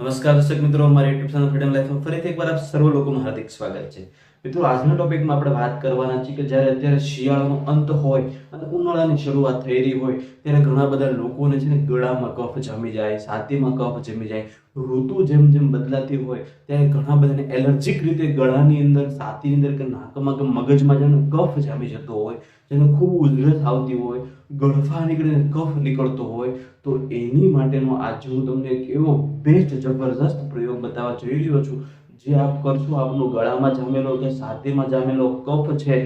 નમસ્કાર દર્શક મિત્રો, અમારી યુટ્યુબ ચેનલ ફ્રીડમ લાઈફમાં ફરીથી એકવાર આપ સર્વ લોકોનું હાર્દિક સ્વાગત છે. મિત્રો, આજના ટોપિકમાં આપણે વાત કરવાના છીએ કે જ્યારે અત્યારે શિયાળાનો અંત હોય અને ઉનાળાની શરૂઆત થઈ રહી હોય, ત્યારે ઘણા બધા લોકોને છે ને ગળામાં કફ જમી જાય, છાતીમાં કફ જમી જાય, ઋતુ જેમ જેમ બદલાતી હોય, ત્યારે ઘણા બધાને એલર્જીક રીતે ગળાની અંદર, છાતીની અંદર કે નાકમાં કે મગજમાં જેને કફ જામી જતો હોય. જેને ખૂબ ઉધરસ આવતી હોય ગળફા નીકળીને કફ નીકળતો હોય, તો એની માટેનો આજે હું તમને એક એવો બેસ્ટ જબરદસ્ત પ્રયોગ બતાવવા જઈ રહ્યો છું. જે આપ કરશો, આપનો ગળામાં જામેલો કે છાતીમાં જામેલો કફ છે,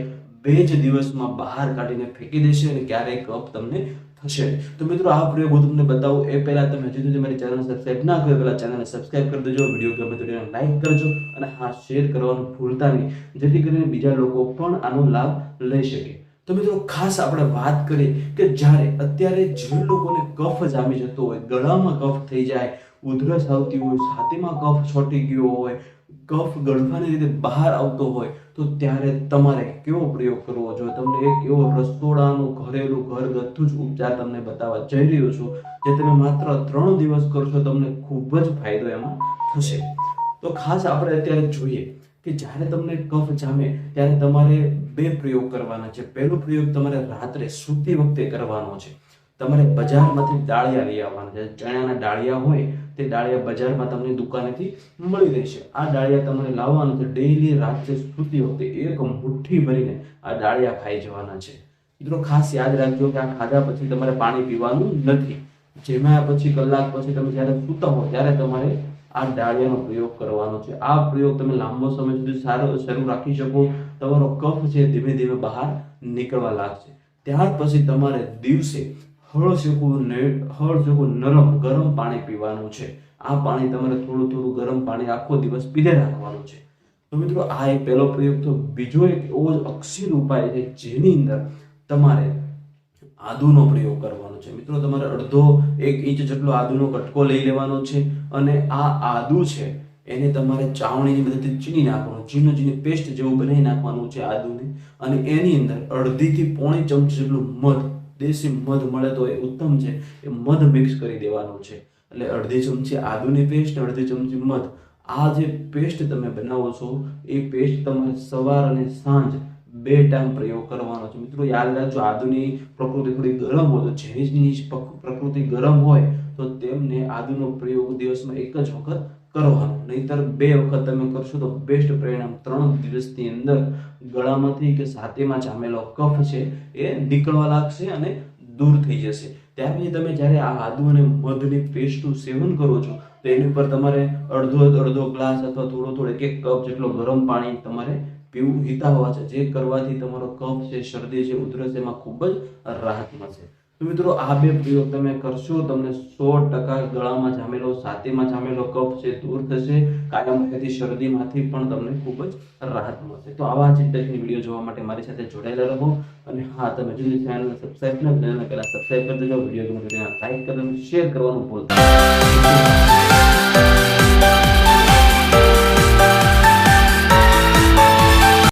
બે જ દિવસમાં બહાર કાઢીને ફેંકી દેશે અને ક્યારેય કફ તમને થશે તો મિત્રો, આ પ્રયોગ હું તમને બતાવું. એ પહેલાં તમે હજી સુધી મારી ચેનલ સબસ્ક્રાઈબ ના કર્યો પહેલાં ચેનલને સબસ્ક્રાઈબ કરી દેજો. વીડિયો ગમે તો તેને લાઈક કરજો અને હા શેર કરવાનું ભૂલતા નહીં. જેથી કરીને બીજા લોકો પણ આનો લાભ લઈ શકે. તો મિત્રો ખાસ આપણે વાત કરીએ કે જ્યારે અત્યારે જે લોકોને કફ જામી જતો હોય, ગળામાં કફ થઈ જાય, ઉધરસ આવતી હોય, છાતીમાં કફ છોટી ગયો હોય, કફ ગળવાની રીતે બહાર આવતો હોય, તો ત્યારે તમારે કેવો પ્રયોગ કરવો જોઈએ? તમને એક એવો રસોડાનું ઘરેલું ઘરગથ્થુ જ ઉપચાર તમને બતાવવા જઈ રહ્યો છું, જે તમે માત્ર ત્રણ દિવસ કરશો, તમને ખૂબ જ ફાયદો એમાં થશે. તો ખાસ આપણે અત્યારે જોઈએ કે જ્યારે તમને કફ જામે, ત્યારે તમારે બે પ્રયોગ કરવાના છે. પહેલો પ્રયોગ તમારે રાત્રે સૂતી વખતે કરવાનો છે. તમારે બજારમાંથી ડાળિયા લઈ આવવાના છે. ચણાના ડાળિયા હોય, તે ડાળિયા બજારમાં તમને દુકાનેથી મળી રહેશે. આ ડાળિયા તમારે લાવવાનું છે. ડેઈલી રાત્રે સૂતી વખતે એક મુઠ્ઠી ભરીને આ ડાળિયા ખાઈ જવાના છે. મિત્રો, ખાસ યાદ રાખજો કે આ ખાધા પછી તમારે પાણી પીવાનું નથી. જેમાં પછી, કલાક પછી તમે જ્યારે સૂતા હો, ત્યારે તમારે આ ડાળિયાનો પ્રયોગ કરવાનો છે. આ પ્રયોગ તમે લાંબો સમય સુધી સારો, શરૂ રાખી શકો. તમારો કફ છે ધીમે ધીમે બહાર નીકળવા લાગશે. ત્યાર પછી તમારે દિવસે હળ શેકવું હળ નરમ, ગરમ પાણી પીવાનું છે. આ પાણી તમારે થોડું થોડું ગરમ પાણી આખો દિવસ પીધે રાખવાનું છે. તો મિત્રો, આ એક પહેલો પ્રયોગ તો બીજો એક એવો અક્ષીર ઉપાય છે જેની અંદર તમારે આદુનો પ્રયોગ કરવાનો છે. મિત્રો, તમારે અડધો એક ઇંચ જેટલો આદુનો કટકો લઈ લેવાનો છે અને આ આદુ છે એને તમારે ચાવણીની મદદથી ચીની નાખવાનું, ચીનો ચીની પેસ્ટ જેવું બનાવી નાખવાનું છે આદુને. અને એની અંદર અડધીથી પોણી ચમચી જેટલું મધ, દેશી મધ મળે તો એ ઉત્તમ છે. એ મધ મિક્સ કરી દેવાનું છે. એટલે અડધી ચમચી આદુની પેસ્ટ, અડધી ચમચી મધ. આ જે પેસ્ટ તમે બનાવો છો, એ પેસ્ટ તમારે સવાર અને સાંજ બે ટાઈમ પ્રયોગ કરવાનો છે. મિત્રો, યાદ રાખજો, આદુની પ્રકૃતિ થોડી ગરમ હોય તો જેની પ્રકૃતિ ગરમ હોય તો તેમને આદુનો પ્રયોગ દિવસમાં એક જ વખત કરવાનો. નહીતર બે વખત તમે કરશો તો બેસ્ટ પરિણામ ત્રણ દિવસની અંદર ગળામાંથી કે સાતેમાં જામેલો કફ છે એ નીકળવા લાગશે અને દૂર થઈ જશે. ત્યાર પછી તમે જ્યારે આ આદુ અને મધની પેસ્ટનું સેવન કરો છો, તો એની ઉપર તમારે અડધો અડધો ગ્લાસ અથવા થોડો થોડો એક કપ જેટલો ગરમ પાણી તમારે પીવું હિતાવહ છે. જે કરવાથી તમારો કફ છે, શરદી છે, ઉધરસ એમાં ખૂબ જ રાહત મળશે. તો મિત્રો, આ બે પ્રયોગ તમે કરશો, તમને સો ટકા ગળામાં જામેલો, છાતીમાં જામેલો કફ છે, દૂર થશે, કાયમ રહેતી શરદીમાંથી પણ તમને ખૂબ જ રાહત મળશે. તો આવા જ વીડિયો જોવા માટે મારી સાથે જોડાયેલા રહો. અને હા, તમે જુદી ચેનલને સબસ્ક્રાઈબ ન પહેલા સબસ્ક્રાઇબ કરી દેજો. વીડિયો ગમે લાઈક કરવાનું શેર કરવાનું ભૂલતા.